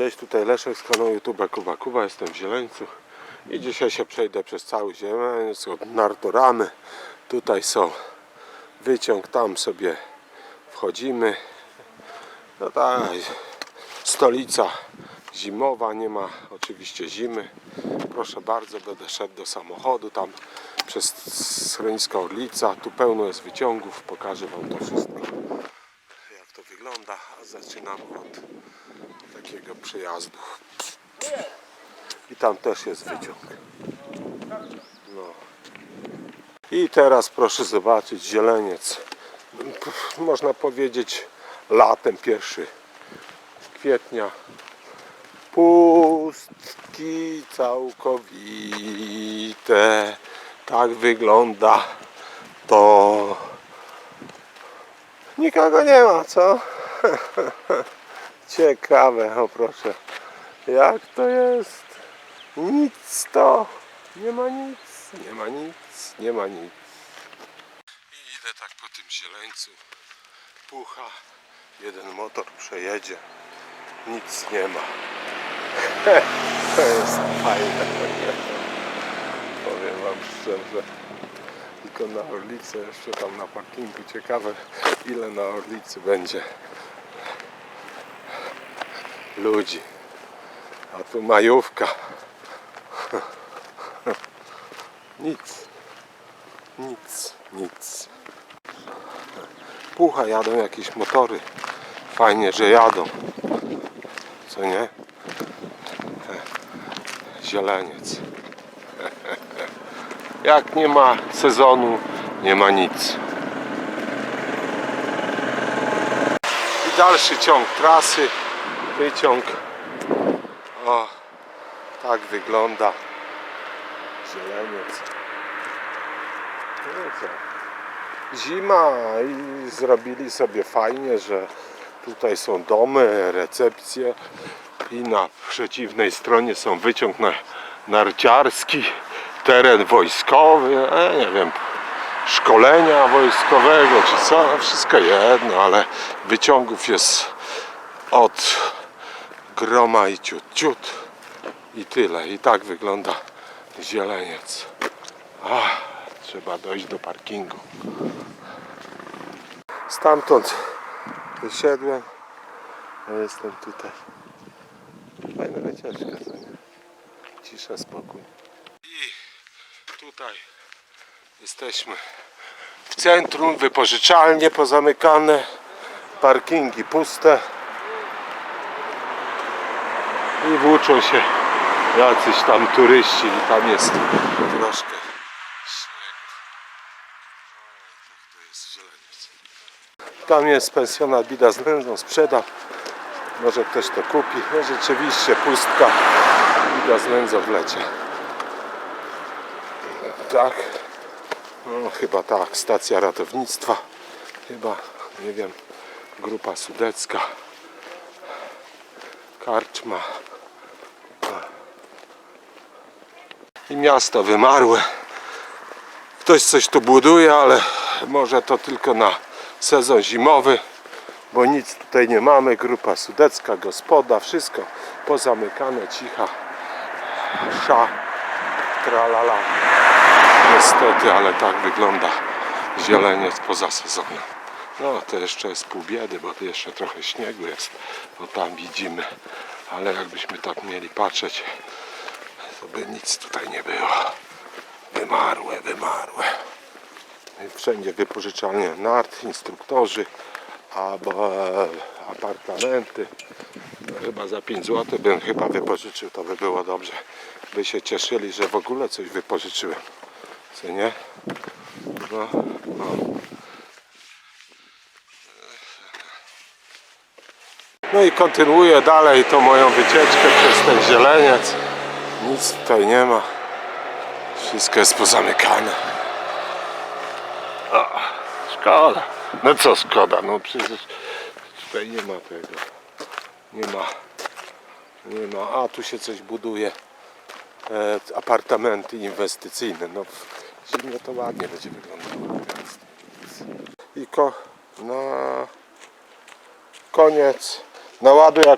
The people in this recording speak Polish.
Cześć, tutaj Leszek z kanału YouTube Kuba Kuba, jestem w Zieleńcu i dzisiaj się przejdę przez cały Zieleniec od Nartoramy. Tutaj są wyciąg, tam sobie wchodzimy. No tak, stolica zimowa, nie ma oczywiście zimy. Proszę bardzo, będę szedł do samochodu, tam przez schronisko Orlica. Tu pełno jest wyciągów, pokażę Wam to wszystko zaczynamy od takiego przejazdu. I tam też jest wyciąg. No. I teraz proszę zobaczyć zieleniec. Można powiedzieć latem pierwszy kwietnia. Pustki całkowite. Tak wygląda to. Nikogo nie ma, co? Ciekawe, o proszę. Jak to jest? Nic to. Nie ma nic, nie ma nic, nie ma nic. I idę tak po tym zieleńcu. Pucha. Jeden motor przejedzie. Nic nie ma. To jest fajne. Powiem wam szczerze. Tylko na Orlicy, jeszcze tam na parkingu. Ciekawe ile na Orlicy będzie ludzi. A tu majówka. Nic. Nic, nic. Pucha jadą jakieś motory. Fajnie, że jadą. Co nie? Zieleniec. Jak nie ma sezonu, nie ma nic. I dalszy ciąg trasy, wyciąg. O, tak wygląda zieleniec. No? Zima i zrobili sobie fajnie, że tutaj są domy, recepcje i na przeciwnej stronie są wyciąg na, narciarski, teren wojskowy, e, nie wiem, szkolenia wojskowego czy co, wszystko jedno, ale wyciągów jest od groma i ciut, ciut i tyle. I tak wygląda zieleniec. Ach, trzeba dojść do parkingu. Stamtąd wysiadłem, a jestem tutaj. Fajna wycieczka? Cisza, spokój. Tutaj jesteśmy w centrum, wypożyczalnie pozamykane, parkingi puste i włóczą się jacyś tam turyści i tam jest troszkę. Tam jest pensjonat Bida z nędzą, sprzeda. Może ktoś to kupi. No rzeczywiście pustka Bida z nędzą w lecie. Tak. No chyba tak, stacja ratownictwa. Chyba, nie wiem, grupa sudecka. Karczma. I miasto wymarłe. Ktoś coś tu buduje, ale może to tylko na sezon zimowy, bo nic tutaj nie mamy. Grupa sudecka, gospoda, wszystko pozamykane, cicha. Sza, tralala. Niestety, ale tak wygląda zieleniec poza sezonem. No to jeszcze jest pół biedy, bo tu jeszcze trochę śniegu jest. No tam widzimy. Ale jakbyśmy tak mieli patrzeć, to by nic tutaj nie było. Wymarłe, wymarłe. I Wszędzie wypożyczalnie nart, instruktorzy, albo e, apartamenty. No, chyba za 5 zł bym chyba wypożyczył, to by było dobrze. By się cieszyli, że w ogóle coś wypożyczyłem. Co nie? No, no. No i kontynuuję dalej tą moją wycieczkę przez ten zieleniec. Nic tutaj nie ma. Wszystko jest pozamykane. O, szkoda. No co szkoda, no przecież tutaj nie ma tego. Nie ma. Nie ma. A tu się coś buduje. E, apartamenty inwestycyjne. No w zimie to ładnie będzie wyglądało. I ko na koniec naładuj